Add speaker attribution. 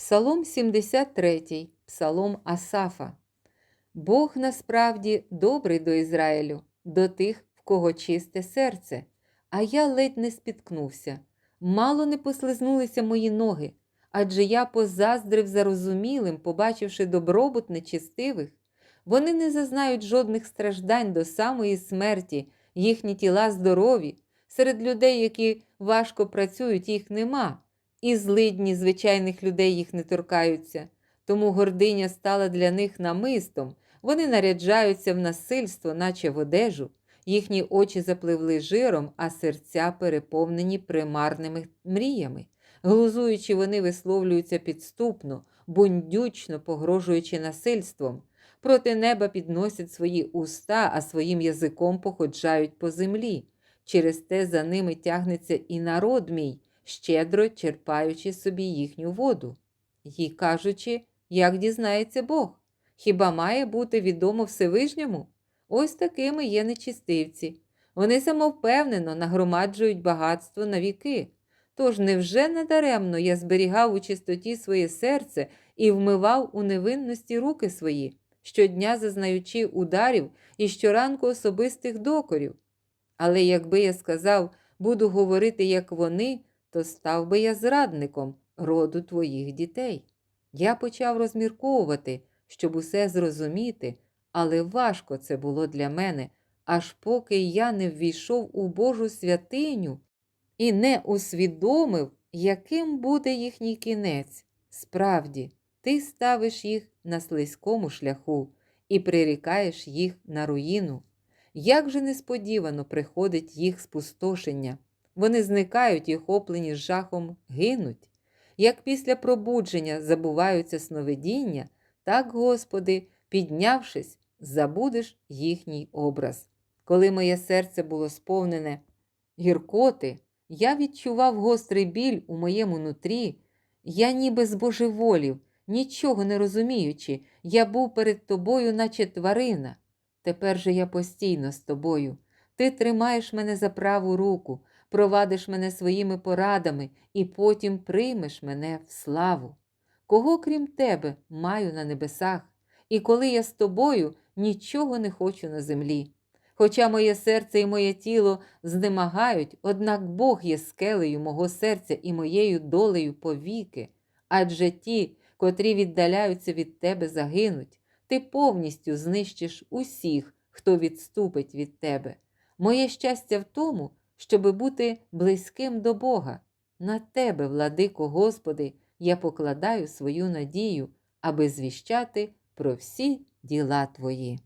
Speaker 1: Псалом 73, Псалом Асафа. Бог насправді добрий до Ізраїлю, до тих, в кого чисте серце, а я ледь не спіткнувся. Мало не послизнулися мої ноги, адже я позаздрив зарозумілим, побачивши добробут нечистивих. Вони не зазнають жодних страждань до самої смерті, їхні тіла здорові. Серед людей, які важко працюють, їх нема, і злидні звичайних людей їх не торкаються. Тому гординя стала для них намистом, вони наряджаються в насильство, наче в одежу, їхні очі запливли жиром, а серця переповнені примарними мріями. Глузуючи, вони висловлюються підступно, бундючно погрожуючи насильством. Проти неба підносять свої уста, а своїм язиком походжають по землі. Через те за ними тягнеться і народ мій, щедро черпаючи собі їхню воду. Їй кажучи, як дізнається Бог, хіба має бути відомо Всевишньому? Ось такими є нечистивці. Вони самовпевнено нагромаджують багатство на віки. Тож невже надаремно я зберігав у чистоті своє серце і вмивав у невинності руки свої, щодня зазнаючи ударів і щоранку особистих докорів? Але якби я сказав, буду говорити, як вони, то став би я зрадником роду твоїх дітей. Я почав розмірковувати, щоб усе зрозуміти, але важко це було для мене, аж поки я не ввійшов у Божу святиню і не усвідомив, яким буде їхній кінець. Справді, ти ставиш їх на слизькому шляху і прирікаєш їх на руїну. Як же несподівано приходить їх спустошення, вони зникають і охоплені жахом гинуть. Як після пробудження забуваються сновидіння, так, Господи, піднявшись, забудеш їхній образ. Коли моє серце було сповнене гіркоти, я відчував гострий біль у моєму нутрі, я ніби збожеволів, нічого не розуміючи, я був перед тобою, наче тварина. Тепер же я постійно з тобою. Ти тримаєш мене за праву руку, провадиш мене своїми порадами і потім приймеш мене в славу. Кого крім тебе маю на небесах, і коли я з тобою нічого не хочу на землі. Хоча моє серце і моє тіло знемагають, однак Бог є скелею мого серця і моєю долею повіки, адже ті, котрі віддаляються від тебе, загинуть. Ти повністю знищиш усіх, хто відступить від тебе. Моє щастя в тому, щоби бути близьким до Бога. На тебе, владико Господи, я покладаю свою надію, аби звіщати про всі діла Твої.